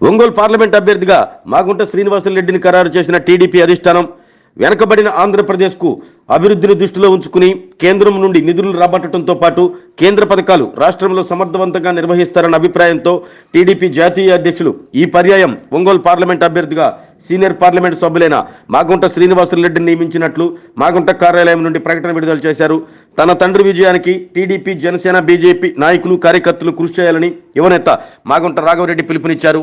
Ongole parliament అభ్యర్థిగా మాగుంట శ్రీనివాసరెడ్డిని ఖరారు చేసిన టీడీపీ అధిష్టానం వెనకబడిన ఆంధ్రప్రదేశ్కు అభివృద్ధిని దృష్టిలో ఉంచుకుని కేంద్రం నుండి నిధులు రాబట్టడంతో పాటు కేంద్ర పథకాలు రాష్ట్రంలో సమర్థవంతంగా నిర్వహిస్తారన్న అభిప్రాయంతో టీడీపీ జాతీయ అధ్యక్షులు ఈ పర్యాయం ఒంగోలు పార్లమెంట్ అభ్యర్థిగా సీనియర్ పార్లమెంట్ సభ్యులైన మాగుంట శ్రీనివాసరెడ్డిని నియమించినట్లు మాగుంట కార్యాలయం నుండి ప్రకటన విడుదల చేశారు. తన తండ్రి విజయానికి టీడీపీ జనసేన బీజేపీ నాయకులు కార్యకర్తలు కృషి చేయాలని యువనేత మాగుంట రాఘవరెడ్డి పిలుపునిచ్చారు.